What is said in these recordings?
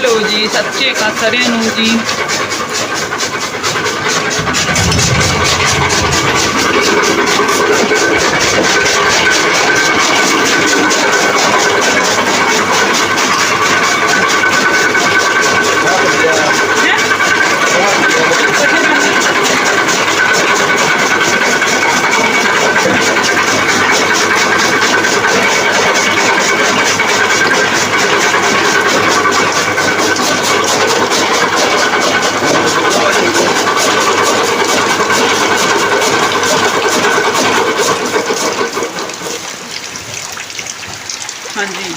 Hello ਜੀ ਸਤਿ ਸ਼੍ਰੀ ਅਕਾਲ ਸਾਰਿਆਂ ਨੂੰ ਜੀ ਹਾਂਜੀ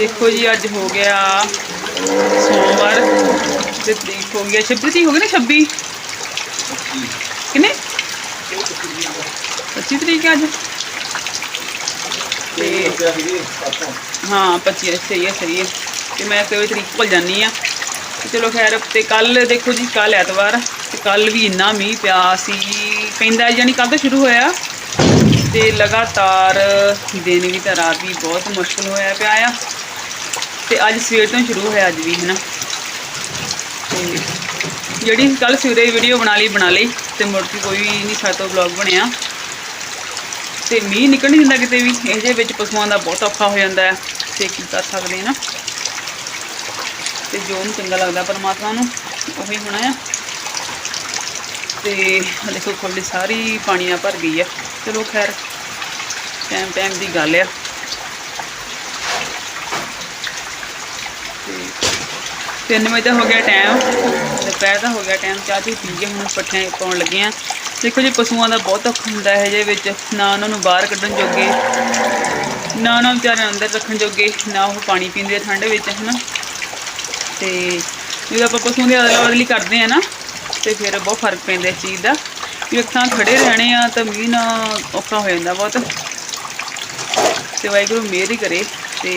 ਦੇਖੋ ਜੀ, ਅੱਜ ਹੋ ਗਿਆ ਸੋਮਵਾਰ ਤੇ ਤਰੀਕ ਹੋ ਗਿਆ 26 ਤਰੀਕ ਹੋ ਗਈ ਨਾ 26 ਕਿੰਨੇ? 25 ਤਰੀਕ ਹੈ ਅੱਜ। ਤੇ ਹਾਂ 25 ਸਹੀ ਹੈ ਸਹੀ ਹੈ। ਤੇ ਮੈਂ ਕੋਈ ਤਰੀਕ ਭੁੱਲ ਜਾਨੀ ਆ ਚਲੋ ਖੈਰ, ਤੇ ਕੱਲ ਦੇਖੋ ਜੀ ਕੱਲ ਐਤਵਾਰ, ਤੇ ਕੱਲ ਵੀ ਇੰਨਾ ਮੀਂਹ ਪਿਆ ਸੀ। ਪੈਂਦਾ ਯਾਨੀ ਕੱਲ ਤੋਂ ਸ਼ੁਰੂ ਹੋਇਆ। ਤੇ ਲਗਾਤਾਰ ਦਿਨ ਵੀ ਤੇ ਰਾਤ ਵੀ ਬਹੁਤ ਮੁਸ਼ਕਲ ਹੋਇਆ ਪਿਆ ਆ। ਤੇ ਅੱਜ ਸਵੇਰ ਤੋਂ ਸ਼ੁਰੂ ਹੋਇਆ ਅੱਜ ਵੀ ਹੈ ਨਾ ਤੇ ਜਿਹੜੀ ਕੱਲ ਸਵੇਰੇ ਵੀਡੀਓ ਬਣਾ ਲਈ ਬਣਾ ਲਈ, ਤੇ ਮੁੜ ਕੇ ਕੋਈ ਨਹੀਂ ਸਾਤੋਂ ਵਲੌਗ ਬਣਿਆ। ਤੇ ਮੀਂਹ ਨਿਕਲ ਨਹੀਂ ਦਿੰਦਾ ਕਿਤੇ ਵੀ, ਇਹਦੇ ਵਿੱਚ ਪਸ਼ੂਆਂ ਦਾ ਬਹੁਤ ਔਖਾ ਹੋ ਜਾਂਦਾ ਹੈ ਤੇ ਕੀ ਕਰ ਸਕਦੇ ਹਾਂ ਨਾ। ਤੇ ਜੋ ਨੂੰ ਚੰਗਾ ਲੱਗਦਾ ਪਰਮਾਤਮਾ ਨੂੰ, ਉਹੀ ਹੋਣਾ ਆ। ਤੇ ਦੇਖੋ ਖੋਲੀ ਸਾਰੀ ਪਾਣੀ ਨਾਲ ਭਰ ਗਈ ਆ। ਚਲੋ ਖੈਰ ਟਾਈਮ ਟਾਈਮ ਦੀ ਗੱਲ ਆ ਤੇ 3 ਵਜੇ ਦਾ ਹੋ ਗਿਆ ਟਾਈਮ ਦੁਪਹਿਰ ਦਾ ਹੋ ਗਿਆ ਟਾਈਮ ਚਾਹ ਚੂਹ ਪੀ ਕੇ ਹੁਣ ਪੱਠਿਆਂ ਪਾਉਣ ਲੱਗੇ ਆ ਦੇਖੋ ਜੀ, ਪਸ਼ੂਆਂ ਦਾ ਬਹੁਤ ਔਖਾ ਹੁੰਦਾ ਹੈ ਜੇ ਵਿੱਚ, ਨਾ ਉਹਨਾਂ ਨੂੰ ਬਾਹਰ ਕੱਢਣ ਜੋਗੇ, ਨਾ ਉਹਨਾਂ ਨੂੰ ਵਿਚਾਰਿਆਂ ਅੰਦਰ ਰੱਖਣ ਜੋਗੇ, ਨਾ ਉਹ ਪਾਣੀ ਪੀਂਦੇ ਆ ਠੰਡ ਵਿੱਚ, ਹਨਾ। ਤੇ ਜਦੋਂ ਆਪਾਂ ਪਸ਼ੂਆਂ ਦੀ ਅਦਲਾ ਬਦਲੀ ਕਰਦੇ ਆ ਨਾ, ਤੇ ਫਿਰ ਬਹੁਤ ਫ਼ਰਕ ਪੈਂਦਾ ਇਸ ਚੀਜ਼ ਦਾ। ਵੀ ਇੱਕ ਥਾਂ ਖੜੇ ਰਹਿਣੇ ਆ ਤਾਂ ਮੀਂਹ ਨਾ ਔਖਾ ਹੋ ਜਾਂਦਾ ਬਹੁਤ। ਤੇ ਵਾਹਿਗੁਰੂ ਮਿਹਰ ਹੀ ਕਰੇ ਤੇ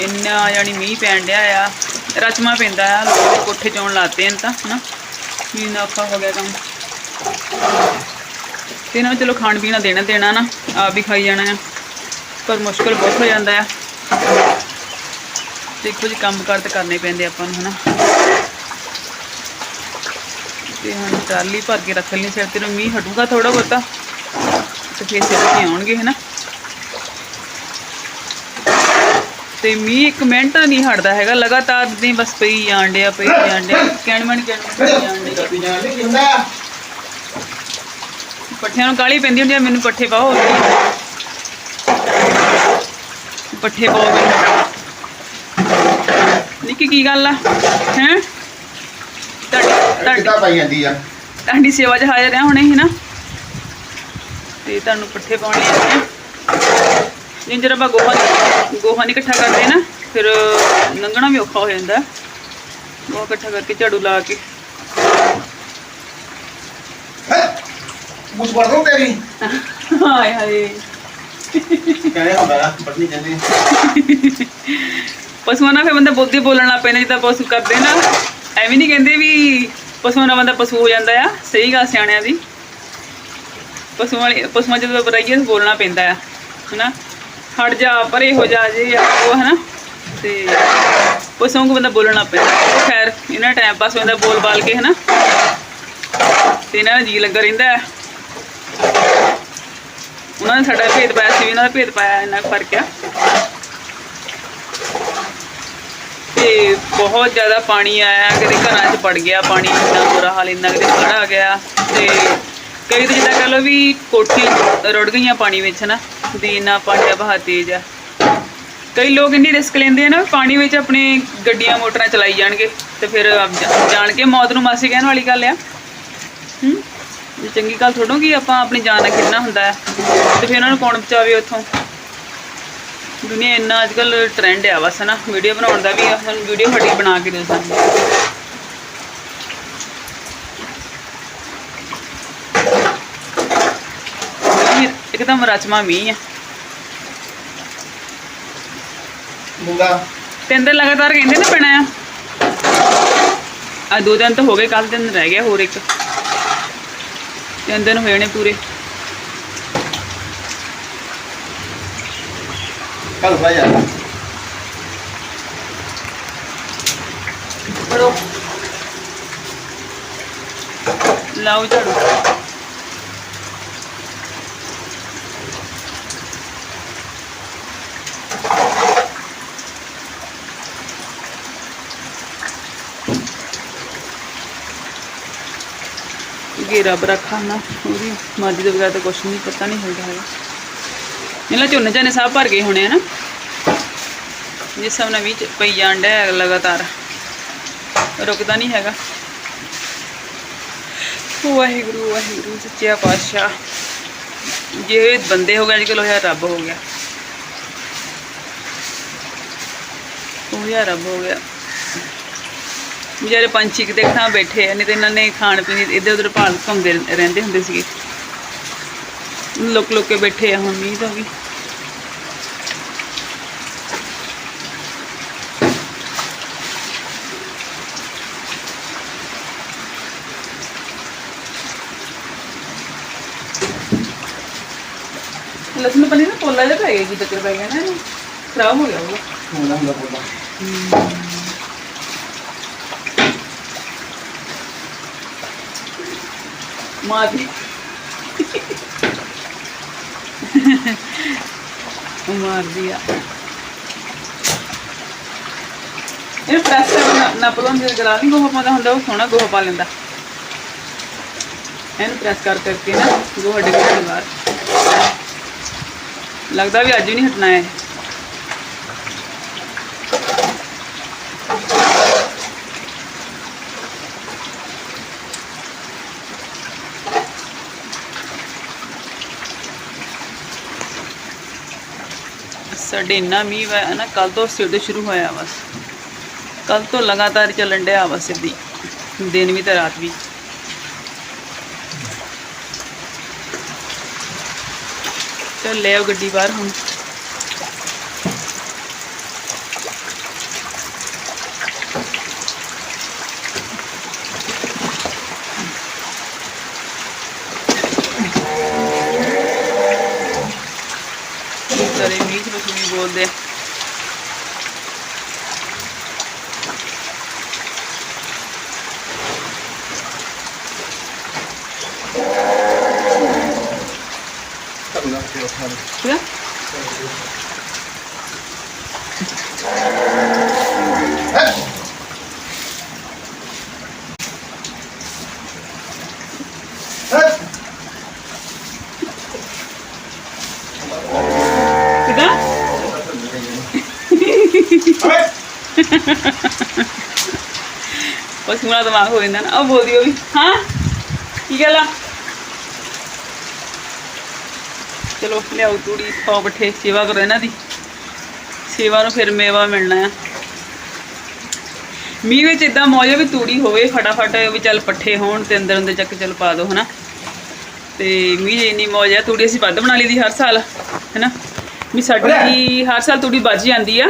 ਇੰਨਾ ਯਾਨੀ ਮੀਂਹ ਪੈਣ ਡਿਆ ਆ, ਰਚਮਾ ਪੈਂਦਾ ਆ, ਲੋਕ ਕੋਠੇ ਚੋਂ ਲਾਤੇ ਹਨ ਤਾਂ, ਹਨਾ? ਮੀਂਹ ਨਾਲ ਔਖਾ ਹੋ ਗਿਆ ਕੰਮ। ਤੇ ਇਹਨਾਂ ਚਲੋ ਖਾਣ ਪੀਣਾ ਦੇਣਾ ਦੇਣਾ ਨਾ ਆਪ ਵੀ ਖਾਈ ਜਾਣਾ ਆ, ਪਰ ਮੁਸ਼ਕਲ ਬਹੁਤ ਹੋ ਜਾਂਦਾ ਆ। ਦੇਖੋ ਜੀ ਕੰਮ ਕਾਰ ਤੇ ਕਰਨੇ ਪੈਂਦੇ ਆਪਾਂ ਨੂੰ, ਹਨਾ? ਤੇ ਹੁਣ ਟਰਾਲੀ ਭਰ ਕੇ ਰੱਖ ਲਈ ਸਿਰ ਤੇ ਨੂੰ ਮੀਂਹ ਹਟੂਗਾ ਥੋੜਾ ਬਹੁਤਾ, ਤੇ ਫੇਰ ਸਿਰ ਤੇ ਆਉਣਗੇ, ਹਨਾ? ਤੇ ਮੀਂਹ ਇੱਕ ਮਿੰਟ ਨਹੀਂ ਹਟਦਾ ਹੈਗਾ ਲਗਾਤਾਰ ਦੀ ਬਸ ਪਈ ਜਾਣ ਡਿਆ ਪਈ ਜਾਣ ਡਿਆ ਕਹਿਣ ਮਣ ਕਹਿਣ ਮਣ ਪਈ ਜਾਣ ਡਿਆ। ਪੱਠਿਆਂ ਨੂੰ ਕਾਲੀ ਪੈਂਦੀ ਹੁੰਦੀ ਆ ਮੈਨੂੰ ਪੱਠੇ ਪਾਓ। ਪੱਠੇ ਪਾਓ ਨਿੱਕੀ ਕੀ ਗੱਲ ਆ? ਹੈ? ਤੁਹਾਡੀ ਪਾਈ ਜਾਂਦੀ ਆ? ਤੁਹਾਡੀ ਸੇਵਾ 'ਚ ਹਾਜ਼ਰ ਆ ਹੁਣੇ ਹੀ ਨਾ? ਤੇ ਤੁਹਾਨੂੰ ਪੱਠੇ ਪਾਉਣੇ ਆ। ਜੇ ਜਰਾ ਆਪਾਂ ਗੋਹਾ ਗੋਹਾ ਨਹੀਂ ਇਕੱਠਾ ਕਰਦੇ ਨਾ ਫਿਰ ਲੰਘਣਾ ਵੀ ਔਖਾ ਹੋ ਜਾਂਦਾ। ਗੋਹਾ ਇਕੱਠਾ ਕਰਕੇ ਝਾੜੂ ਲਾ ਕੇ। ਮੁਝ ਵੜ ਦੂੰ ਤੇਰੀ? ਹਾਏ ਹਾਏ। ਕਹਿੰਦੇ ਹੁੰਦਾ ਪੜਨੀ ਜਾਂਦੀ। ਪਸ਼ੂਆਂ ਨਾਲ ਫਿਰ ਬੰਦਾ ਬੁੱਧੀ ਬੋਲਣ ਲੱਗ ਪੈਂਦਾ ਜਿੱਦਾਂ ਪਸ਼ੂ ਕਰਦੇ ਨਾ ਐਵੇਂ ਨਹੀਂ ਕਹਿੰਦੇ ਵੀ ਪਸ਼ੂਆਂ ਨਾਲ ਬੰਦਾ ਪਸ਼ੂ ਹੋ ਜਾਂਦਾ ਆ। ਸਹੀ ਗੱਲ ਸਿਆਣਿਆਂ ਦੀ। ਪਸ਼ੂਆਂ ਵਾਲੀ ਪਸ਼ੂਆਂ ਜਦੋਂ ਬਰਾਈਏ ਬੋਲਣਾ ਪੈਂਦਾ ਆ ਹਨਾ? ਹਟ ਜਾ, ਪਰੇ ਹੋ ਜਾ, ਜੇ ਉਹ ਹਨਾ। ਤੇ ਪਸ਼ੂਆਂ ਨੂੰ ਬੰਦਾ ਬੋਲਣਾ ਪੈਂਦਾ ਖੈਰ, ਇਹਨਾਂ ਟਾਈਮ ਪਾਸ ਹੁੰਦਾ ਬੋਲ ਬਾਲ ਕੇ ਹਨਾ। ਤੇ ਇਹਨਾਂ ਦਾ ਜੀ ਲੱਗਾ ਰਹਿੰਦਾ ਉਹਨਾਂ ਨੇ ਸਾਡਾ ਭੇਦ ਪਾਇਆ ਸੀ ਵੀ ਇਹਨਾਂ ਦਾ ਭੇਦ ਪਾਇਆ, ਇੰਨਾ ਫ਼ਰਕ ਆ। ਤੇ ਬਹੁਤ ਜ਼ਿਆਦਾ ਪਾਣੀ ਆਇਆ, ਕਦੇ ਘਰਾਂ 'ਚ ਵੜ ਗਿਆ ਪਾਣੀ, ਇੰਨਾ ਬੁਰਾ ਹਾਲ, ਇੰਨਾ ਕਦੇ ਹੜ੍ਹ ਆ ਗਿਆ। ਤੇ ਕਈ ਤਾਂ ਜਿੱਦਾਂ ਕਹ ਲਓ ਵੀ ਕੋਠੀ ਰੁੜ ਗਈਆਂ ਪਾਣੀ ਵਿੱਚ ਨਾ ਵੀ ਇੰਨਾ ਪਾਣੀ ਦਾ ਵਹਾਅ ਤੇਜ਼ ਆ। ਕਈ ਲੋਕ ਇੰਨੀ ਰਿਸਕ ਲੈਂਦੇ ਆ ਨਾ ਪਾਣੀ ਵਿੱਚ ਆਪਣੇ ਗੱਡੀਆਂ, ਮੋਟਰਾਂ ਚਲਾਈ ਜਾਣਗੇ ਤੇ ਫਿਰ ਜਾਣ ਕੇ ਮੌਤ ਨੂੰ ਮਾਸੀ ਕਹਿਣ ਵਾਲੀ ਗੱਲ ਆ। ਹੂੰ? ਚੰਗੀ ਗੱਲ ਥੋੜੋ ਕਿ ਆਪਾਂ ਆਪਣੀ ਜਾਨ ਨਾਲ ਖੇਡਣਾ ਹੁੰਦਾ ਹੈ ਤੇ ਫਿਰ ਉਹਨਾਂ ਨੂੰ ਕੌਣ ਬਚਾਵੇ ਉੱਥੋਂ? ਦੁਨੀਆ ਇੰਨਾ ਅੱਜ ਕੱਲ ਟ੍ਰੈਂਡ ਆ ਬਸ ਨਾ ਵੀਡੀਓ ਬਣਾਉਣ ਦਾ ਵੀ ਸਾਨੂੰ ਵੀਡੀਓ ਸਾਡੀ ਬਣਾ ਕੇ ਦਿਓ ਸਾਨੂੰ ਇੱਕਦਮ ਰਚਮਾ ਮੀਂਹ ਆ। ਬੁੰਗਾ ਤਿੰਨ ਦਿਨ ਲਗਾਤਾਰ ਕਹਿੰਦੇ ਨਾ ਪੈਣਾ ਆ। ਆ ਦੋ ਦਿਨ ਤਾਂ ਹੋ ਗਏ ਕੱਲ ਦਿਨ ਰਹਿ ਗਿਆ ਹੋਰ ਇੱਕ। ਤਿੰਨ ਦਿਨ ਹੋਏ ਨੇ ਪੂਰੇ। ਕੱਲ ਹੋਇਆ ਯਾਰ ਪੜੋ ਲਾਓ ਝਾੜੂ। ਇਹ ਰੱਬ ਰੱਖਾ ਨਾ ਉਹਦੀ ਮਰਜ਼ੀ ਤੋਂ ਬਗੈਰ ਤਾਂ ਕੁਝ ਨਹੀਂ, ਪਤਾ ਨਹੀਂ ਹੁੰਦਾ ਹੈਗਾ। ਇਹਨਾਂ ਝੋਨੇ ਝਾਨੇ ਸਭ ਭਰ ਗਏ ਹੋਣੇ ਆ ਜਿਸ ਸਭ ਨਵੀਂ ਚ ਪਈ ਜਾਣ ਡਿਆ ਲਗਾਤਾਰ। ਰੁਕਦਾ ਨਹੀਂ ਹੈਗਾ। ਵਾਹਿਗੁਰੂ ਵਾਹਿਗੁਰੂ, ਸੱਚਿਆ ਪਾਤਸ਼ਾਹ। ਜੇ ਬੰਦੇ ਹੋ ਗਏ, ਅੱਜ ਕੱਲ ਉਹ ਰੱਬ ਹੋ ਗਿਆ। ਉਹ ਯਾਰ ਰੱਬ ਹੋ ਗਿਆ। ਜਿਹੜੇ ਪੰਛੀ ਕਿਤੇ ਥਾਂ ਬੈਠੇ ਆ ਨਹੀਂ ਤੇ ਇਹਨਾਂ ਨੇ ਖਾਣ ਪੀਣ ਇੱਧਰ ਉੱਧਰ ਭਾਲ ਘੁੰਮਦੇ ਰਹਿੰਦੇ ਹੁੰਦੇ ਸੀਗੇ। ਲੁਕ ਲੁਕ ਕੇ ਬੈਠੇ ਆ ਹੁਣ ਮੀਂਹ ਦਾ ਵੀ। ਲਸਣ ਪਨੀ ਨਾ ਪੋਲਾ ਜਿਹਾ ਪੈ ਗਿਆ ਕੀ ਚੱਕਰ ਪੈ ਗਿਆ ਨਾ ਖਰਾਬ ਹੋ ਗਿਆ ਉਹ ਹੁੰਦਾ ਹੁੰਦਾ ਬੋਲਦਾ ਮਾਰਦੀ ਉਹ ਮਾਰਦੀ ਆ ਇਹ ਪ੍ਰੈਸ ਕਰ ਨਾ ਪਲੋਂ ਜੇ ਗਲਾ ਨਹੀਂ ਗੋਹਾ ਪਾਉਂਦਾ ਹੁੰਦਾ ਉਹ ਸੋਹਣਾ ਗੋਹਾ ਪਾ ਲੈਂਦਾ। ਇਹਨੂੰ ਪ੍ਰੈਸ ਕਰ ਕਰਕੇ ਨਾ ਗੋਹਾ ਡਿੱਗਦਾ ਨਹੀਂ ਬਾਹਰ ਲੱਗਦਾ ਵੀ ਅੱਜ ਵੀ ਨਹੀਂ ਹਟਣਾ ਹੈ ਸਾਡੇ ਇੰਨਾ ਮੀਂਹ ਵਾ ਨਾ ਕੱਲ ਤੋਂ ਸਵੇਰ ਸ਼ੁਰੂ ਹੋਇਆ ਬਸ ਕੱਲ ਤੋਂ ਲਗਾਤਾਰ ਚੱਲਣ ਡਿਆ ਵਾ ਸਿੱਧੀ, ਦਿਨ ਵੀ ਤੇ ਰਾਤ ਵੀ। ਚੱਲ ਲੈ ਗੱਡੀ ਬਾਹਰ ਹੁਣ ਸਾਰੇ ਮੀਂਹ ਵਿੱਚ ਵੀ ਬੋਲਦੇ ਆ ਕਰਨਾ ਤੇ ਉਹ ਠੀਕ ਆ ਕਿਦਾਂ ਬਸ ਮੇਰਾ ਦਿਮਾਗ ਹੋ ਜਾਂਦਾ ਨਾ ਉਹ ਬੋਲਦੀ ਉਹ ਵੀ ਹਾਂ ਕੀ ਗੱਲ ਆ ਚਲੋ ਲਿਆਓ ਤੂੜੀ ਪਾਓ ਪੱਠੇ ਸੇਵਾ ਕਰੋ ਇਹਨਾਂ ਦੀ। ਸੇਵਾ ਨੂੰ ਫਿਰ ਮੇਵਾ ਮਿਲਣਾ ਆ। ਮੀਂਹ ਵਿੱਚ ਇਦਾਂ ਮੌਜ ਵੀ ਤੂੜੀ ਹੋਵੇ ਫਟਾਫਟ ਵੀ ਚੱਲ ਪੱਠੇ ਹੋਣ ਤੇ ਅੰਦਰ ਅੰਦਰ ਚੱਕ ਚੱਲ ਪਾ ਦੋ ਹਨਾ। ਤੇ ਮੀਂਹ 'ਚ ਇੰਨੀ ਮੌਜ ਆ ਤੂੜੀ ਅਸੀਂ ਵੱਧ ਬਣਾ ਲਈ ਦੀ ਹਰ ਸਾਲ ਹੈਨਾ। ਵੀ ਸਾਡੀ ਹਰ ਸਾਲ ਤੂੜੀ ਬਚ ਜਾਂਦੀ ਆ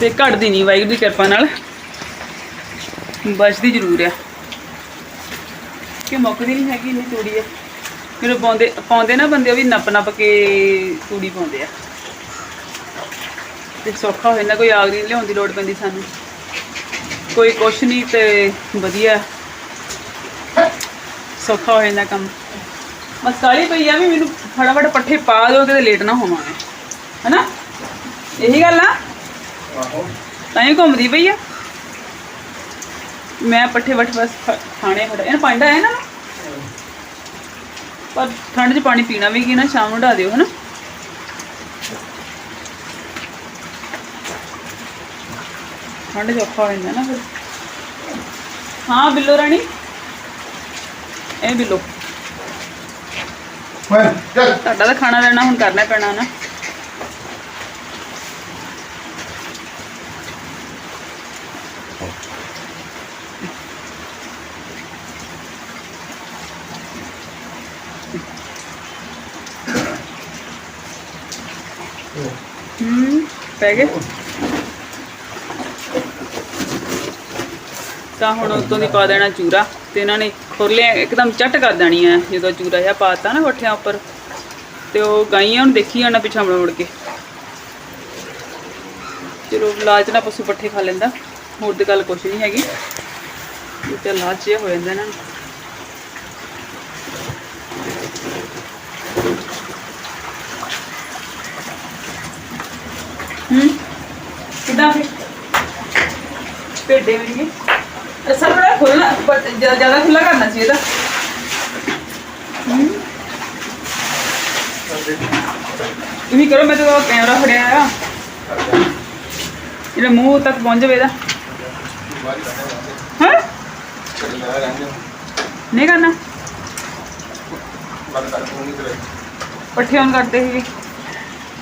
ਤੇ ਘਟਦੀ ਨਹੀਂ ਵਾਹਿਗੁਰੂ ਦੀ ਕਿਰਪਾ ਨਾਲ। ਬਚਦੀ ਜ਼ਰੂਰ ਆ। ਕਿ ਮੁੱਕਦੀ ਨਹੀਂ ਹੈਗੀ ਇੰਨੀ ਤੂੜੀ ਆ। ਜਦੋਂ ਪਾਉਂਦੇ ਪਾਉਂਦੇ ਨਾ ਬੰਦੇ ਉਹ ਵੀ ਨੱਪ ਨੱਪ ਕੇ ਤੂੜੀ ਪਾਉਂਦੇ ਆ। ਤੇ ਸੌਖਾ ਹੋ ਜਾਂਦਾ ਕੋਈ ਆਗ ਨਹੀਂ ਲਿਆਉਣ ਦੀ ਲੋੜ ਪੈਂਦੀ ਸਾਨੂੰ। ਕੋਈ ਕੁਛ ਨਹੀਂ ਤੇ ਵਧੀਆ। ਸੌਖਾ ਹੋ ਜਾਂਦਾ ਕੰਮ। ਬਸ ਕਾਲੀ ਪਈ ਆ ਵੀ ਮੈਨੂੰ ਫਟਾਫਟ ਪੱਠੇ ਪਾ ਦਿਓ ਕਿਤੇ ਲੇਟ ਨਾ ਹੋਵਾਂਗੇ। ਹੈਨਾ? ਇਹੀ ਗੱਲ ਆ? ਤਾਂ ਹੀ ਘੁੰਮਦੀ ਪਈ ਆ। ਮੈਂ ਪੱਠੇ ਵੱਟ ਬਸ ਖਾਣੇ ਫੜਾ ਇਹਨਾਂ ਪਾਂਡਾ ਹੈ ਨਾ? ਪਰ ਠੰਡ 'ਚ ਪਾਣੀ ਪੀਣਾ ਵੀ ਕੀ ਨਾ ਸ਼ਾਮ ਨੂੰ ਢਾ ਦਿਓ ਹਨਾ? ਠੰਡ 'ਚ ਔਖਾ ਹੋ ਜਾਂਦਾ ਨਾ ਫਿਰ। ਹਾਂ ਬਿੱਲੋ ਰਾਣੀ। ਇਹ ਬਿੱਲੋ। ਤੁਹਾਡਾ ਤਾਂ ਖਾਣਾ ਲੈਣਾ ਹੁਣ ਕਰਨਾ ਪੈਣਾ ਨਾ ਹੂੰ ਪੈ ਗਏ? ਤਾਂ ਹੁਣ ਉਤੋਂ ਦੀ ਪਾ ਦੇਣਾ ਚੂਰਾ ਤੇ ਇਹਨਾਂ ਨੇ ਖੁਰਲੇ ਇੱਕਦਮ ਚੱਟ ਕਰ ਦੇਣੀ ਆ ਜਦੋਂ ਚੂਰਾ ਜਿਹਾ ਪਾਤਾ ਨਾ ਕੋਠਿਆਂ ਉੱਪਰ। ਤੇ ਉਹ ਗਾਈਆਂ ਹੁਣ ਦੇਖੀ ਜਾਣਾ ਪਿੱਛਾ ਮੁੜ ਮੁੜ ਕੇ। ਚਲੋ ਲਾਲਚ ਨਾ ਪਸ਼ੂ ਪੱਠੇ ਖਾ ਲੈਂਦਾ, ਹੋਰ ਤੇ ਗੱਲ ਕੁਛ ਨਹੀਂ ਹੈਗੀ। ਇਹ ਤੇ ਲਾਚ ਜਿਹਾ ਹੋ ਜਾਂਦਾ ਇਹਨਾਂ ਨੂੰ। ਹੂੰ? ਕਿਦਾਂ ਫਿਰ? ਪੇਡੇ ਵੀ ਅਸਲ ਬੜਾ ਖੁੱਲ੍ਹਾ ਜ਼ਿਆਦਾ ਖੁੱਲਾ ਕਰਨਾ ਸੀ ਇਹਦਾ। ਤੁਸੀਂ ਕਰੋ, ਮੈਂ ਤਾਂ ਕੈਮਰਾ ਫੜਿਆ ਆ। ਜਿਹੜਾ ਮੂੰਹ ਤੱਕ ਪਹੁੰਚ ਜਾਵੇ ਇਹਦਾ। ਹਾਂ? ਨਹੀਂ ਕਰਨਾ। ਪੱਠੇ on ਕਰਦੇ ਸੀ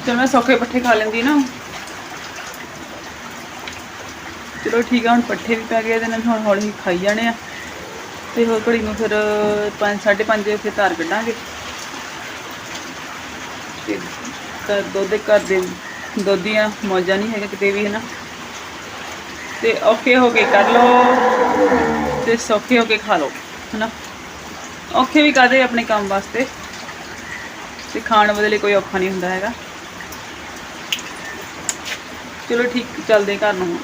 ਚਲ ਮੈਂ ਸੌਖੇ ਪੱਠੇ ਖਾ ਲੈਂਦੀ ਨਾ। ਚਲੋ ਠੀਕ ਆ, ਹੁਣ ਪੱਠੇ ਵੀ ਪੈ ਗਏ, ਇਹਦੇ ਨਾਲ ਹੁਣ ਹੌਲੀ ਖਾਈ ਜਾਣੇ ਆ। ਤੇ ਹੋਰ ਘੜੀ ਨੂੰ ਫਿਰ 5 5:30 ਵਜੇ ਫਿਰ ਧਾਰ ਕੱਢਾਂਗੇ। ਤੇ ਦੁੱਧ ਦੇ ਘਰ ਦੇ ਦੁੱਧ ਦੀਆਂ ਮੌਜਾਂ ਨਹੀਂ ਹੈਗਾ ਕਿਤੇ ਵੀ ਹੈ ਨਾ ਤੇ ਔਖੇ ਹੋ ਕੇ ਕਰ ਲਓ ਤੇ ਸੌਖੇ ਹੋ ਕੇ ਖਾ ਲਓ, ਹਨਾ। ਔਖੇ ਵੀ ਕਾਦੇ ਆਪਣੇ ਕੰਮ ਵਾਸਤੇ? ਤੇ ਖਾਣ ਬਦਲੇ ਕੋਈ ਔਖਾ ਨਹੀਂ ਹੁੰਦਾ ਹੈਗਾ। ਚਲੋ ਠੀਕ, ਚੱਲਦੇ ਘਰ ਨੂੰ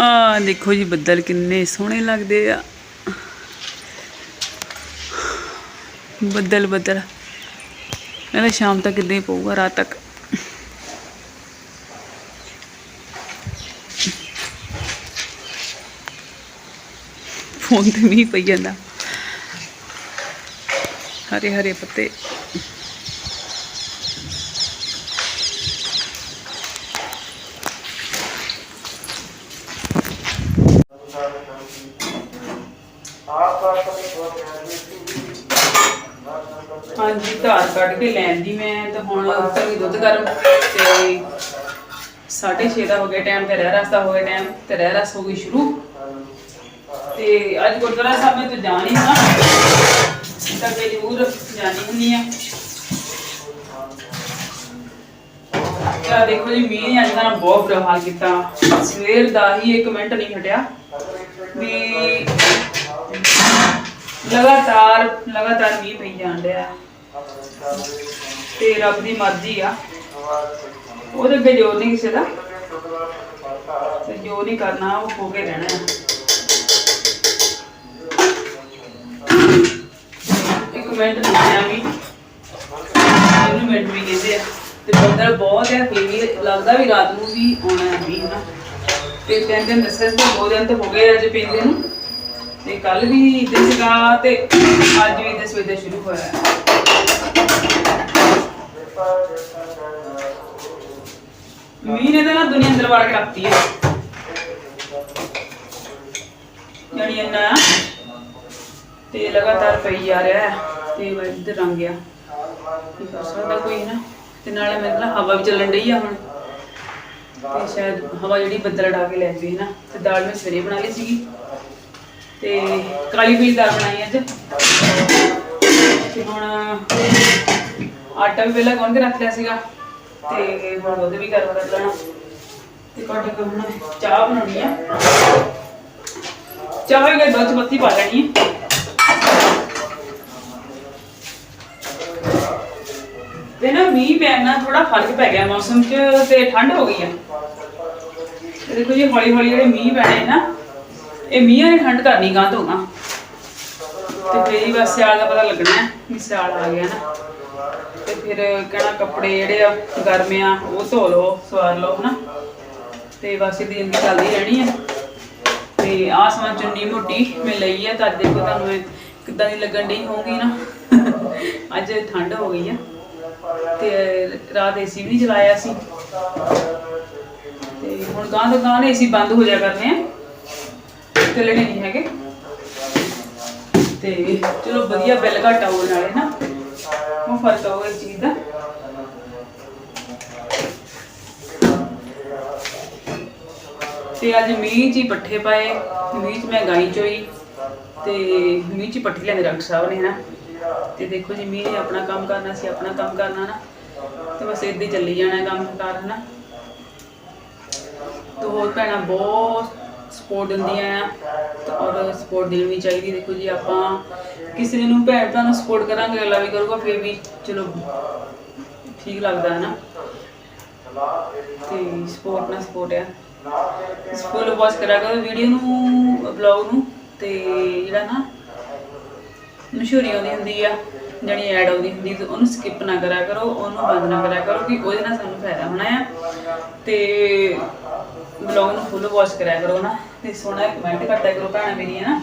ਆ ਦੇਖੋ ਜੀ, ਬੱਦਲ ਕਿੰਨੇ ਸੋਹਣੇ ਲੱਗਦੇ ਆ। ਬੱਦਲ ਬੱਦਲ। ਕਹਿੰਦਾ ਸ਼ਾਮ ਤੱਕ ਇਦਾਂ ਹੀ ਪਊਗਾ, ਰਾਤ ਤੱਕ। ਫੋਨ ਤੇ ਮੀਂਹ ਪਈ ਜਾਂਦਾ। ਹਰੇ ਹਰੇ ਪੱਤੇ। ਹਾਂਜੀ ਧਾਰ ਕੱਢ ਕੇ ਲੈਂਦੀ ਮੈਂ ਤੇ ਹੁਣ ਕਰੀ ਦੁੱਧ ਗਰਮ ਤੇ 6:30 ਦਾ ਹੋ ਗਿਆ ਟਾਈਮ ਤੇ ਰਹਿ ਰਸਤਾ ਹੋ ਗਿਆ ਟਾਈਮ ਤੇ ਰਹਿ ਰਸ ਹੋ ਗਈ ਸ਼ੁਰੂ। ਤੇ ਅੱਜ ਗੁਰਦੁਆਰਾ ਸਾਹਿਬ ਮੈਂ ਤਾਂ ਜਾਣੀ ਨਾ ਤਾਂ ਕਿ ਜ਼ਰੂਰ ਜਾਣੀ ਹੁੰਨੀ ਆ। ਕਿਆ ਦੇਖੋ ਜੀ ਮੀਂਹ ਨੇ ਅੱਜ ਦਾ ਬਹੁਤ ਬੁਰਾ ਹਾਲ ਕੀਤਾ। ਸਵੇਰ ਦਾ ਹੀ 1 ਮਿੰਟ ਨਹੀਂ ਹਟਿਆ। ਵੀ ਲਗਾਤਾਰ ਲਗਾਤਾਰ ਮੀਂਹ ਪਈ ਜਾਣ ਡਿਆ। ਤੇ ਰੱਬ ਦੀ ਮਰਜ਼ੀ ਆ। ਉਹਦੇ ਅੱਗੇ ਜੋਰ ਨਹੀਂ ਕਿਸੇ ਦਾ। ਤੇ ਜੋ ਨਹੀਂ ਕਰਨਾ, ਉਹ ਹੋ ਕੇ ਰਹਿਣਾ ਇੱਕ ਮਿੰਟ ਨਹੀਂ ਵੀ। ਇਹਨੂੰ ਮਿੰਟ ਵੀ ਕਹਿੰਦੇ ਆ। ਤੇ ਬੱਦਲ ਬਹੁਤ ਹੈ ਫੇਰ ਵੀ ਲੱਗਦਾ ਵੀ ਰਾਤ ਨੂੰ ਵੀ ਆਉਣਾ ਵੀ ਨਾ ਤੇ ਤਿੰਨ ਦਿਨ ਦੱਸਿਆ ਸੀ, ਦੋ ਦਿਨ ਤੇ ਹੋ ਗਏ ਅੱਜ ਪੈਂਦੇ ਨੂੰ। ਤੇ ਕੱਲ ਵੀ ਇਦਾਂ ਸੀਗਾ ਤੇ ਅੱਜ ਵੀ ਇਦਾਂ ਸਵੇਰੇ ਸ਼ੁਰੂ ਹੋਇਆ। ਮੀਂਹ ਨੇ ਤਾਂ ਨਾ ਦੁਨੀਆ ਅੰਦਰ ਵੜ ਕੇ ਰੱਖਤੀ ਹੈ। ਜਾਣੀ ਇੰਨਾ ਤੇ ਲਗਾਤਾਰ ਪਈ ਜਾ ਰਿਹਾ ਹੈ ਤੇ ਮੈਂ ਰੰਗ ਗਿਆ। ਕੀ ਕਰ ਸਕਦਾ ਕੋਈ ਨਾ, ਤੇ ਨਾਲੇ ਮੇਰੇ ਨਾਲ ਹਵਾ ਵੀ ਚੱਲਣ ਡਈ ਆ ਹੁਣ। ਤੇ ਸ਼ਾਇਦ ਹਵਾ ਜਿਹੜੀ ਬੱਦਲ ਡਾ ਕੇ ਲੈ ਜਵੇ ਨਾ, ਤੇ ਦਾਲ ਮੈਂ ਸਵੇਰੇ ਬਣਾ ਲਈ ਸੀਗੀ। ਤੇ ਕਾਲੀ ਪੀਲੀ ਦਾਲ ਬਣਾਈ ਅੱਜ। ਹੁਣ ਆਟਾ ਵੀ ਪਹਿਲਾਂ ਗੁੰਨ ਕੇ ਰੱਖ ਲਿਆ ਸੀਗਾ ਤੇ ਹੁਣ ਦੁੱਧ ਵੀ ਗਰਮ ਕਰ ਲੈਣਾ। ਤੇ ਕੱਢ ਕੇ ਹੁਣ ਚਾਹ ਬਣਾਉਣੀ ਆ। ਚਾਹ ਵੀ ਦੁੱਧ ਪੱਤੀ ਪਾ ਲੈਣੀ ਹੈ ਤੇ ਨਾ ਮੀਂਹ ਪੈਣ ਨਾਲ ਥੋੜਾ ਫ਼ਰਕ ਪੈ ਗਿਆ ਮੌਸਮ 'ਚ ਤੇ ਠੰਡ ਹੋ ਗਈ ਆ। ਤੇ ਦੇਖੋ ਜੀ ਹੌਲੀ ਹੌਲੀ ਜਿਹੜੇ ਮੀਂਹ ਪੈਣੇ ਨਾ, ਇਹ ਮੀਂਹਾਂ ਨੇ ਠੰਡ ਕਰਨੀ ਗਾਂ ਤੋਂ ਗਾਂ ਤੇ ਫਿਰ ਹੀ ਬਸ ਸਿਆਲ ਦਾ ਪਤਾ ਲੱਗਣਾ ਹੈ ਵੀ ਸਿਆਲ ਆ ਗਿਆ ਨਾ। ਤੇ ਫਿਰ ਕਹਿਣਾ ਕੱਪੜੇ ਜਿਹੜੇ ਆ ਗਰਮ ਆ ਉਹ ਧੋ ਲਓ, ਸਵਾਰ ਲਓ, ਹਨਾ। ਤੇ ਬਸ ਇਹਦੀ ਜ਼ਿੰਦਗੀ ਚੱਲਦੀ ਰਹਿਣੀ ਹੈ। ਤੇ ਆਹ ਸਮਾਂ ਚੁੰਨੀ ਮੋਟੀ ਮੈਂ ਲਈ ਆ ਤਾਂ ਦੇਖੋ ਤੁਹਾਨੂੰ ਇਹ ਕਿੱਦਾਂ ਦੀ ਲੱਗਣ ਡਈ ਹੋਊਗੀ ਨਾ। ਅੱਜ ਠੰਡ ਹੋ ਗਈ ਆ। ਤੇ ਰਾਤ ਏਸੀ ਵੀ ਨਹੀਂ ਚਲਾਇਆ ਸੀ। ਤੇ ਹੁਣ ਗਾਂ ਤੋਂ ਗਾਂ ਏਸੀ ਬੰਦ ਹੋ ਜਾ ਕਰਨੇ ਆ। ਚੱਲਣੇ ਨਹੀਂ ਹੈਗੇ। ਤੇ ਚਲੋ ਵਧੀਆ ਬਿੱਲ ਘੱਟ ਆਉਣ ਨਾਲੇ ਨਾ। ਉਹ ਫ਼ਰਕ ਆਊਗਾ ਇਸ ਚੀਜ਼ ਦਾ। ਤੇ ਅੱਜ ਮੀਂਹ 'ਚ ਹੀ ਪੱਠੇ ਪਾਏ, ਮੀਂਹ 'ਚ ਮੈਂ ਗਾਈ ਚੋਈ ਤੇ ਮੀਂਹ 'ਚ ਹੀ ਪੱਠੇ ਲੈਂਦੇ ਡਾਕਟਰ ਸਾਹਿਬ ਨੇ ਨਾ ਤੇ ਦੇਖੋ ਜੀ, ਮੀਂਹ ਨੇ ਆਪਣਾ ਕੰਮ ਕਰਨਾ ਸੀ ਆਪਣਾ ਕੰਮ ਕਰਨਾ ਨਾ ਤੇ ਬਸ ਏਦਾਂ ਹੀ ਚੱਲੀ ਜਾਣਾ ਕੰਮ ਕਰਨਾ ਤੇ ਹੋਰ ਭੈਣਾਂ, ਬਹੁਤ ਸਪੋਰਟ ਦਿੰਦੀਆਂ ਆ ਤੇ ਔਰ ਸਪੋਰਟ ਦੇਣੀ ਵੀ ਚਾਹੀਦੀ। ਦੇਖੋ ਜੀ, ਆਪਾਂ ਕਿਸੇ ਨੂੰ ਭੈਣ ਭਰਾ ਨੂੰ ਸਪੋਰਟ ਕਰਾਂਗੇ, ਅਗਲਾ ਵੀ ਕਰੂਗਾ, ਫਿਰ ਵੀ ਚਲੋ ਠੀਕ ਲੱਗਦਾ ਹੈ ਨਾ ਤੇ ਸਪੋਰਟ ਨਾਲ ਸਪੋਰਟ ਆ। ਫੁੱਲ ਵਾਚ ਕਰਿਆ ਕਰੋ ਵੀਡੀਓ ਨੂੰ ਬਲੌਗ ਨੂੰ, ਤੇ ਜਿਹੜਾ ਨਾ ਮਸ਼ਹੂਰੀ ਆਉਂਦੀ ਹੁੰਦੀ ਆ, ਜਿਹੜੀ ਐਡ ਆਉਂਦੀ ਹੁੰਦੀ, ਤੇ ਉਹਨੂੰ ਸਕਿਪ ਨਾ ਕਰਿਆ ਕਰੋ, ਉਹਨੂੰ ਬੰਦ ਨਾ ਕਰਿਆ ਕਰੋ, ਕਿ ਉਹਦੇ ਨਾਲ ਸਾਨੂੰ ਫਾਇਦਾ ਹੋਣਾ ਆ। ਤੇ ਬਲੌਗ ਨੂੰ ਫੁੱਲ ਵਾਚ ਕਰਿਆ ਕਰੋ ਨਾ ਤੇ ਸੋਹਣਾ ਕਮੈਂਟ ਕਰਦਾ ਕਰੋ ਭੈਣਾਂ ਮੇਰੀਆਂ ਨਾ।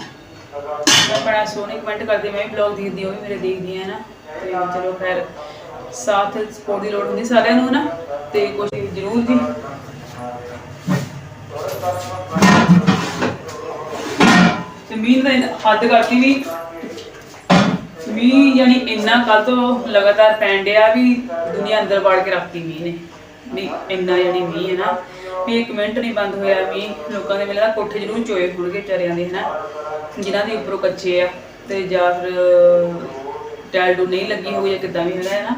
ਮੈਂ ਬੜਾ ਕਮੈਂਟ ਕਰਦੀ ਮੈਂ ਵੀ ਬਲੌਗ ਦੇਖਦੀ ਹਾਂ, ਉਹ ਵੀ ਮੇਰੇ ਦੇਖਦੀ ਆ ਨਾ। ਤੇ ਚਲੋ ਖੈਰ ਸਾਥ ਸਪੋਰਟ ਦੀ ਲੋੜ ਹੁੰਦੀ ਸਾਰਿਆਂ ਨੂੰ ਨਾ ਤੇ ਕੋਸ਼ਿਸ਼ ਜ਼ਰੂਰ ਜੀ ਜ਼ਮੀਨ ਦਾ ਹੱਦ ਕਰਤੀ ਵੀ। ਮੀਂਹ ਯਾਨੀ ਇੰਨਾ ਕੱਲ ਤੋਂ ਲਗਾਤਾਰ ਪੈਣ ਡਿਆ ਵੀ ਦੁਨੀਆ ਅੰਦਰ ਵੜ ਕੇ ਰੱਖਤੀ ਮੀਂਹ ਨੇ। ਵੀ ਇੰਨਾ ਯਾਨੀ ਮੀਂਹ ਹੈ ਨਾ, ਵੀ ਇੱਕ ਮਿੰਟ ਨਹੀਂ ਬੰਦ ਹੋਇਆ ਮੀਂਹ ਲੋਕਾਂ ਦੇ ਮਿਲਦਾ ਕੋਠੇ ਜ਼ਰੂਰ ਚੋਏ ਹੋਣਗੇ ਵਿਚਾਰਿਆਂ ਦੇ, ਹਨਾ? ਜਿਨ੍ਹਾਂ ਦੇ ਉੱਪਰੋਂ ਕੱਚੇ ਆ ਤੇ ਜਾਂ ਫਿਰ ਟਾਇਲ ਡੂ ਨਹੀਂ ਲੱਗੀ ਹੋਈ ਜਾਂ ਕਿੱਦਾਂ ਵੀ ਹੈ ਨਾ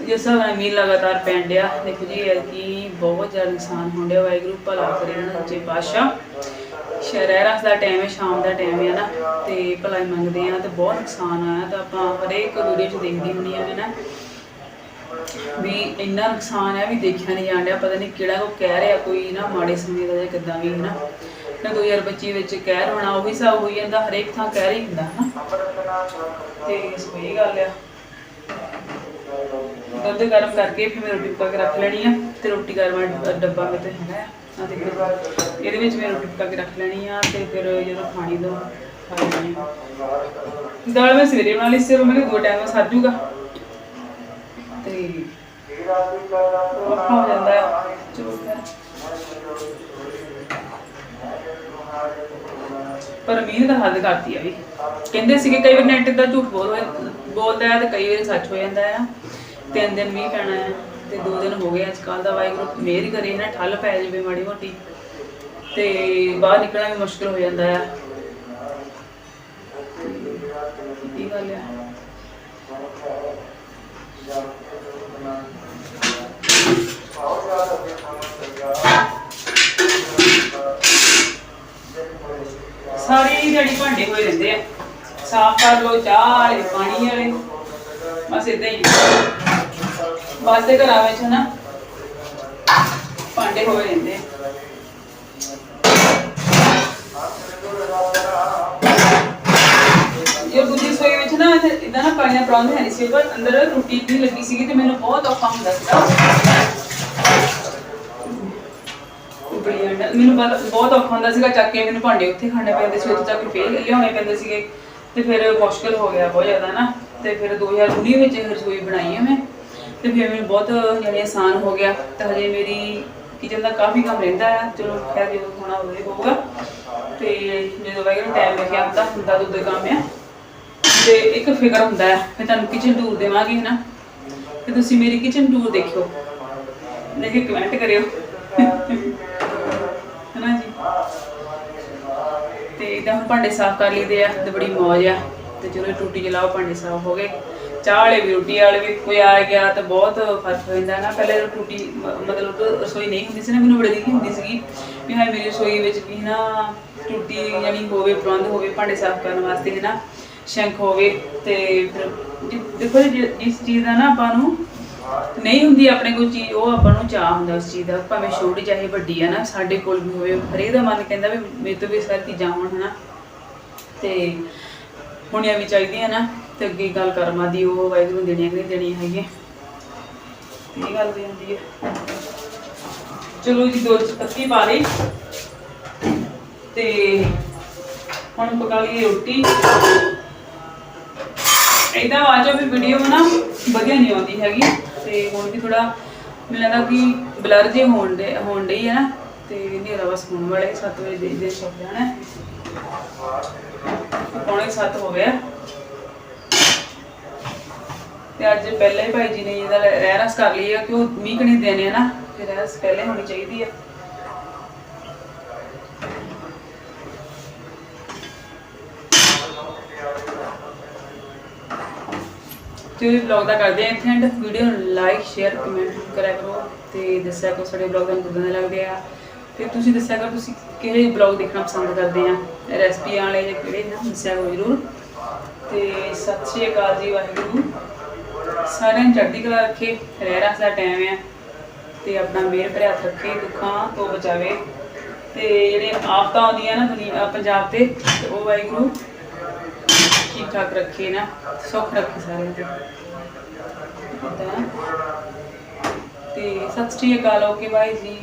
ਜਿਸ ਹਿਸਾਬ ਨਾਲ ਮੀਂਹ ਲਗਾਤਾਰ ਪੈਣ ਡਿਆ, ਦੇਖੋ ਜੀ, ਇਹ ਕੀ ਬਹੁਤ ਜ਼ਿਆਦਾ ਨੁਕਸਾਨ ਹੋਣ ਡਿਆ, ਵਾਹਿਗੁਰੂ, ਭਲਾ ਕਰੇ ਨਾ ਸੱਚੇ ਪਾਤਸ਼ਾਹ। ਸ਼ਹਿਰ ਦਾ ਟਾਈਮ ਹੈ, ਸ਼ਾਮ ਦਾ ਟਾਈਮ ਹੈ ਨਾ ਤੇ ਭਲਾਈ ਮੰਗਦੇ ਆ ਤੇ ਬਹੁਤ ਨੁਕਸਾਨ ਆਇਆ ਤਾਂ ਆਪਾਂ ਹਰੇਕ ਵੀਡੀਓ 'ਚ ਦੇਖਦੀ ਹੁੰਦੀ ਆ ਨਾ ਵੀ ਇੰਨਾ ਨੁਕਸਾਨ ਹੈ, ਵੀ ਦੇਖਿਆ ਨਹੀਂ ਜਾਣ ਡਿਆ, ਪਤਾ ਨਹੀਂ ਕਿਹੜਾ ਕੋ ਕਹਿ ਰਿਹਾ, ਕੋਈ ਨਾ ਮਾੜੇ ਸਮੇਂ ਦਾ ਜਾਂ ਕਿੱਦਾਂ ਵੀ ਨਾ ਨਾ 2025 ਵਿੱਚ ਕਹਿਰ ਹੋਣਾ, ਉਹੀ ਹਿਸਾਬ ਹੋਈ ਜਾਂਦਾ, ਹਰੇਕ ਥਾਂ ਕਹਿਰ ਹੀ ਹੁੰਦਾ। ਹਨਾ ਤੇ ਸੋ ਇਹ ਗੱਲ ਆ। ਦੁੱਧ ਗਰਮ ਕਰਕੇ ਫਿਰ ਮੈਂ ਰੋਟੀ ਪਕਾ ਕੇ ਰੱਖ ਲੈਣੀ ਆ, ਤੇ ਰੋਟੀ ਗਰਮ ਡੱਬਾ ਮੇਰੇ ਤੇ ਹੈਗਾ ਆ। ਦੇਖੋ ਇਹਦੇ ਵਿੱਚ ਮੈਂ ਰੋਟੀ ਪਕਾ ਕੇ ਰੱਖ ਲੈਣੀ ਆ, ਤੇ ਫਿਰ ਜਦੋਂ ਖਾਣੀ, ਦੋ ਖਾ ਲੈਣੀ ਆ। ਦਾਲ ਮੈਂ ਸਵੇਰੇ ਬਣਾ ਲਈ ਸੀ ਉਹ ਮੈਂ ਦੋ ਟਾਈਮ ਸਰ ਜੂਗਾ। ਤੇ ਔਖਾ ਹੋ ਜਾਂਦਾ ਹੈ। ਚਲੋ ਫਿਰ ਪਰ ਮੀਂਹ ਦਾ ਹੱਦ ਕਰਤੀ ਆ ਵੀ। ਕਹਿੰਦੇ ਸੀਗੇ ਕਈ ਵਾਰ ਨੈਟ ਦਾ ਝੂਠ ਬੋਲ ਬੋਲਦਾ ਹੈ ਤੇ ਕਈ ਵਾਰ ਸੱਚ ਹੋ ਜਾਂਦਾ ਹੈ। ਤਿੰਨ ਦਿਨ ਮੀਂਹ ਪੈਣਾ ਹੈ ਤੇ ਦੋ ਦਿਨ ਹੋ ਗਏ ਅੱਜ ਕੱਲ ਦਾ ਵਾਹਿਗੁਰੂ ਮਿਹਰ ਕਰੇ, ਨਾ ਠੱਲ ਪੈ ਜਾਵੇ ਮਾੜੀ ਮੋਟੀ। ਤੇ ਬਾਹਰ ਨਿਕਲਣਾ ਵੀ ਮੁਸ਼ਕਲ ਹੋ ਜਾਂਦਾ ਹੈ। ਇਹ ਗੱਲ ਹੈ। ਸਾਰੀ ਦਿਹਾੜੀ ਭਾਂਡੇ ਹੋਏ ਰਹਿੰਦੇ ਆ। ਸਾਫ਼ ਕਰ ਲੋ ਚਾਹ ਵਾਲੇ, ਪਾਣੀ ਵਾਲੇ। ਬਸ ਇਦਾਂ ਹੀ ਬਸ ਦੇ ਘਰਾਂ ਵਿੱਚ ਨਾ ਭਾਂਡੇ ਹੋਏ ਰਹਿੰਦੇ ਆ। ਇਹ ਦੂਜੀ ਸੋਈ ਵਿੱਚ ਨਾ ਇਦਾਂ ਨਾ ਪਾਣੀ ਦਾ ਪ੍ਰਬੰਧ ਹੈ ਨਹੀਂ ਸੀ ਪਰ ਅੰਦਰ ਰੋਟੀ ਨਹੀਂ ਲੱਗੀ ਸੀਗੀ ਤੇ ਮੈਨੂੰ ਬਹੁਤ ਔਖਾ ਹੁੰਦਾ ਸੀਗਾ। ਬੜੀ ਅੰਡਾ ਮੈਨੂੰ ਬਹੁਤ ਬਹੁਤ ਔਖਾ ਹੁੰਦਾ ਸੀਗਾ ਚੱਕ ਕੇ ਮੈਨੂੰ ਭਾਂਡੇ ਉੱਥੇ ਖਾਣੇ ਪੈਂਦੇ ਸੀ, ਉੱਥੇ ਚੱਕ ਕੇ ਫੇਰ ਲਿਆਉਣੇ ਪੈਂਦੇ ਸੀਗੇ। ਤੇ ਫਿਰ ਮੁਸ਼ਕਲ ਹੋ ਗਿਆ ਬਹੁਤ ਜ਼ਿਆਦਾ ਨਾ। ਤੇ ਫਿਰ 2019 ਵਿੱਚ ਇਹ ਰਸੋਈ ਬਣਾਈ ਹੈ ਮੈਂ। ਤੇ ਫਿਰ ਮੈਨੂੰ ਬਹੁਤ ਜਾਨੀ ਆਸਾਨ ਹੋ ਗਿਆ। ਤੇ ਹਜੇ ਮੇਰੀ ਕਿਚਨ ਦਾ ਕਾਫੀ ਕੰਮ ਰਹਿੰਦਾ ਹੈ ਚਲੋ ਖੈਰ ਜਦੋਂ ਹੋਣਾ ਹੋਵੇ ਹੋਊਗਾ। ਤੇ ਜਦੋਂ ਵੈਗਰ ਟਾਈਮ ਲਿਖਿਆ ਹੁੰਦਾ ਹੁੰਦਾ ਤਾਂ ਕੰਮ ਆ। ਤੇ ਇੱਕ ਫਿਕਰ ਹੁੰਦਾ ਹੈ ਮੈਂ ਤੁਹਾਨੂੰ ਕਿਚਨ ਟੂਰ ਦੇਵਾਂਗੀ ਨਾ ਤੇ ਤੁਸੀਂ ਮੇਰੀ ਕਿਚਨ ਟੂਰ ਦੇਖਿਓ। ਦੇਖ ਕੇ ਕਮੈਂਟ ਕਰਿਓ। ਤੇ ਹੁਣ ਭਾਂਡੇ ਸਾਫ਼ ਕਰ ਲਈਦੇ ਆ ਤੇ ਬੜੀ ਮੌਜ ਆ। ਤੇ ਜਦੋਂ ਟੂਟੀ ਚਲਾਓ, ਭਾਂਡੇ ਸਾਫ਼ ਹੋ ਗਏ। ਚਾਹ ਵਾਲੇ ਵੀ, ਰੋਟੀ ਵਾਲੇ ਵੀ ਕੋਈ ਆ ਗਿਆ ਤਾਂ ਬਹੁਤ ਫ਼ਰਕ ਹੋ ਜਾਂਦਾ ਨਾ। ਪਹਿਲੇ ਟੂਟੀ ਮਤਲਬ ਰਸੋਈ ਨਹੀਂ ਹੁੰਦੀ ਸੀ ਨਾ, ਮੈਨੂੰ ਬੜੀ ਦਿੱਕਤ ਹੁੰਦੀ ਸੀਗੀ ਵੀ ਹਾਂ, ਮੇਰੀ ਰਸੋਈ ਵਿੱਚ ਵੀ ਨਾ ਟੂਟੀ ਯਾਨੀ ਹੋਵੇ, ਪ੍ਰਬੰਧ ਹੋਵੇ, ਭਾਂਡੇ ਸਾਫ਼ ਕਰਨ ਵਾਸਤੇ ਹੈ ਨਾ ਸ਼ੈਂਕ ਹੋਵੇ ਤੇ ਫਿਰ ਦੇਖੋ ਜੀ, ਜਿ- ਜਿਸ ਚੀਜ਼ ਦਾ ਨਾ ਆਪਾਂ ਨੂੰ ਨਹੀਂ ਹੁੰਦੀ ਆਪਣੇ ਕੋਲ ਚੀਜ਼, ਉਹ ਆਪਾਂ ਨੂੰ ਚਾਹ ਹੁੰਦਾ ਉਸ ਚੀਜ਼ ਦਾ, ਭਾਵੇਂ ਛੋਟੀ ਚਾਹੇ ਵੱਡੀ ਆ ਨਾ, ਸਾਡੇ ਕੋਲ ਵੀ ਹੋਵੇ, ਹਰੇਕ ਦਾ ਮਨ ਕਹਿੰਦਾ ਵੀ ਮੇਰੇ ਤੋਂ ਵੀ ਸਾਰੀ ਚੀਜ਼ਾਂ ਹੋਣ, ਹਨਾ। ਤੇ ਹੋਣੀਆਂ ਵੀ ਚਾਹੀਦੀਆਂ ਨਾ, ਤੇ ਅੱਗੇ ਗੱਲ ਕਰਮਾਂ ਦੀ, ਉਹ ਵਾਹਿਗੁਰੂ ਦੇਣੀਆਂ ਕਿ ਦੇਣੀਆਂ ਹੈਗੀਆਂ। ਇਹ ਗੱਲ ਵੀ ਹੁੰਦੀ ਹੈ ਚਲੋ ਜੀ, ਦੋ ਪੱਤੀ ਪਾ ਲਈ ਤੇ ਹੁਣ ਪਕਾ ਲਈ ਰੋਟੀ। ਇਦਾਂ ਆਜੋ ਵੀ ਵੀਡੀਓ ਨਾ ਵਧੀਆ ਨਹੀਂ ਆਉਂਦੀ ਹੈਗੀ। ਤੇ ਹੁਣ ਵੀ ਥੋੜਾ ਮੈਨੂੰ ਲੱਗਦਾ ਕਿ ਬਲਰ ਜੇ ਹੋਣ ਦੇ, ਹੋਣ ਡਈ ਹੈ ਨਾ, ਤੇ ਹਨੇਰਾ ਬਸ ਹੋਣ ਵਾਲਾ 7 ਵਜੇ ਦੇ ਦੇ ਸੌ ਜਾਣਾ ਹੈ। ਪੌਣੇ 7 ਹੋ ਗਿਆ ਤੇ ਅੱਜ ਪਹਿਲਾਂ ਹੀ ਭਾਈ ਜੀ ਨੇ ਇਹਦਾ ਰਹਿ ਰਸ ਕਰ ਲਈ ਆ ਕਿ ਉਹ ਮੀਂਹ ਕਣੀ ਦੇਣੇ ਆ ਨਾ, ਤੇ ਰਹਿ ਰਸ ਪਹਿਲੇ ਹੋਣੀ ਚਾਹੀਦੀ ਆ ਤੇ ਵਲੌਗ ਦਾ ਕਰਦੇ ਆ ਇੱਥੇ ਐਂਡ ਵੀਡੀਓ ਨੂੰ ਲਾਈਕ ਸ਼ੇਅਰ ਕਮੈਂਟ ਕਰਿਆ ਕਰੋ ਤੇ ਦੱਸਿਆ ਕਰੋ ਸਾਡੇ ਵਲੌਗ ਤੁਹਾਨੂੰ ਕਿਦਾਂ ਦੇ ਲੱਗਦੇ ਆ। ਤੇ ਤੁਸੀਂ ਦੱਸਿਆ ਕਰੋ ਤੁਸੀਂ ਕਿਹੜੇ ਵਲੌਗ ਦੇਖਣਾ ਪਸੰਦ ਕਰਦੇ ਆ। ਰੈਸਪੀ ਵਾਲੇ ਜਾਂ ਕਿਹੜੇ ਨਾ, ਦੱਸਿਆ ਕਰੋ ਜਰੂਰ। ਤੇ ਸਤਿ ਸ਼੍ਰੀ ਅਕਾਲ ਜੀ, ਵਾਹਿਗੁਰੂ। ਸਾਰਿਆਂ ਨੂੰ ਚੜ੍ਹਦੀ ਕਲਾ ਰੱਖੇ ਰਹਿ ਰਸ ਦਾ ਟਾਈਮ ਆ। ਤੇ ਆਪਣਾ ਮੇਰ ਭਰਿਆ ਹੱਥ ਰੱਖੇ, ਦੁੱਖਾਂ ਤੋਂ ਬਚਾਵੇ। ਤੇ ਜਿਹੜੇ ਆਫਤਾਂ ਆਉਂਦੀਆਂ ਨਾ ਦੁਨੀਆ ਪੰਜਾਬ ਤੇ ਉਹ ਵਾਹਿਗੁਰੂ ਠੀਕ ਠਾਕ ਰੱਖੇ ਨਾ, ਸੁੱਖ ਰੱਖੇ ਸਾਰਿਆਂ ਦੇ ਤੇ ਸਤਿ ਸ੍ਰੀ ਅਕਾਲ ਓਕੇ ਬਾਈ ਜੀ